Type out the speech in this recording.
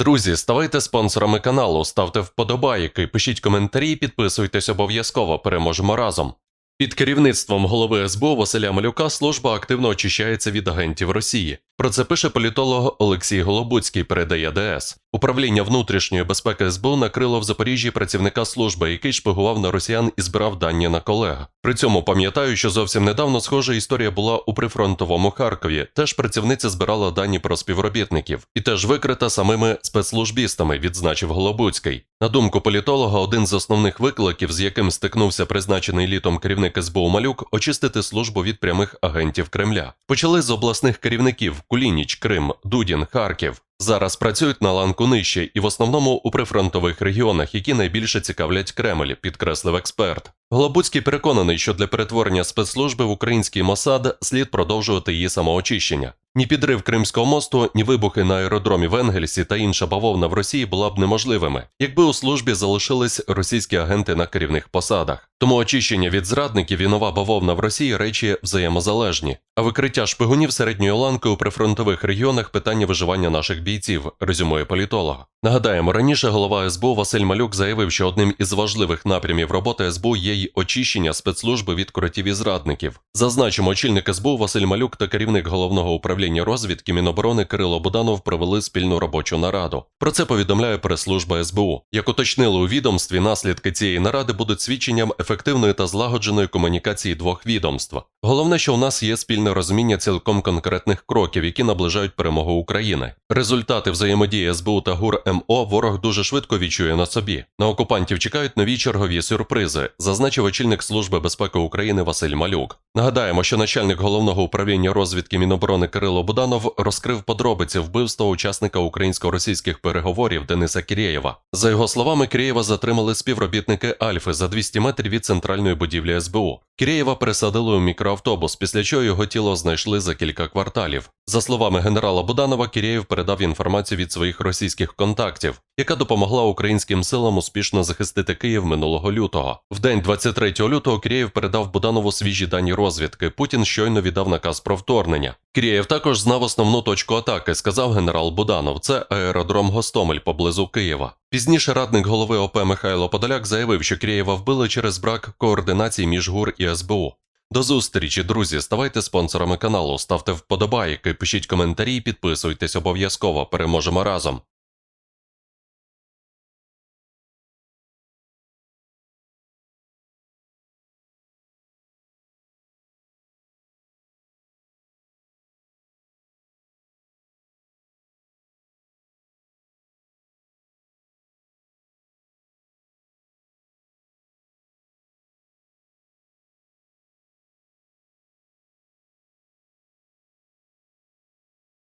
Друзі, ставайте спонсорами каналу, ставте вподобайки, пишіть коментарі, підписуйтесь обов'язково. Переможемо разом. Під керівництвом голови СБУ Василя Малюка служба активно очищається від агентів Росії. Про це пише політолог Олексій Голобуцький, передає ДС. Управління внутрішньої безпеки СБУ накрило в Запоріжжі працівника служби, який шпигував на росіян і збирав дані на колег. При цьому пам'ятаю, що зовсім недавно схожа історія була у прифронтовому Харкові. Теж працівниця збирала дані про співробітників і теж викрита самими спецслужбістами, відзначив Голобуцький. На думку політолога, один з основних викликів, з яким стикнувся призначений літом керівник СБУ Малюк, очистити службу від прямих агентів Кремля. Почали з обласних керівників Кулініч, Крим, Дудін, Харків. Зараз працюють на ланку нижче і в основному у прифронтових регіонах, які найбільше цікавлять Кремль, підкреслив експерт. Голобуцький переконаний, що для перетворення спецслужби в український Мосад слід продовжувати її самоочищення. Ні підрив Кримського мосту, ні вибухи на аеродромі в Енгельсі та інша бавовна в Росії була б неможливими, якби у службі залишились російські агенти на керівних посадах. Тому очищення від зрадників і нова бавовна в Росії речі взаємозалежні. А викриття шпигунів середньої ланки у прифронтових регіонах питання виживання наших бійців, резюмує політолог. Нагадаємо, раніше голова СБУ Василь Малюк заявив, що одним із важливих напрямів роботи СБУ є й очищення спецслужби від кротів і зрадників. Зазначимо, очільник СБУ Василь Малюк та керівник головного управління розвідки Міноборони Кирило Буданов провели спільну робочу нараду. Про це повідомляє прес-служба СБУ. Як уточнили у відомстві, наслідки цієї наради будуть свідченням ефективної та злагодженої комунікації двох відомств. Головне, що у нас є спільне розуміння цілком конкретних кроків, які наближають перемогу України. Результати взаємодії СБУ та ГУР МО ворог дуже швидко відчує на собі. На окупантів чекають нові чергові сюрпризи, зазначив очільник Служби безпеки України Василь Малюк. Нагадаємо, що начальник головного управління розвідки Міноборони Кирило Буданов розкрив подробиці вбивства учасника українсько-російських переговорів Дениса Кірєєва. За його словами, Кірєєва затримали співробітники Альфи за 200 метрів від центральної будівлі СБУ. Кірєєва пересадили у мікроавтобус, після чого його тіло знайшли за кілька кварталів. За словами генерала Буданова, Кірєєв передав інформацію від своїх російських контактів, яка допомогла українським силам успішно захистити Київ минулого лютого. В день 23 лютого Кірєєв передав Буданову свіжі дані розвідки. Путін щойно віддав наказ про вторгнення. Кірєєв також знав основну точку атаки, сказав генерал Буданов. Це аеродром Гостомель поблизу Києва. Пізніше радник голови ОП Михайло Подоляк заявив, що Кірєєва вбили через брак координації між ГУР і СБУ. До зустрічі, друзі. Ставайте спонсорами каналу, ставте вподобайки, пишіть коментарі, підписуйтесь обов'язково. Переможемо разом.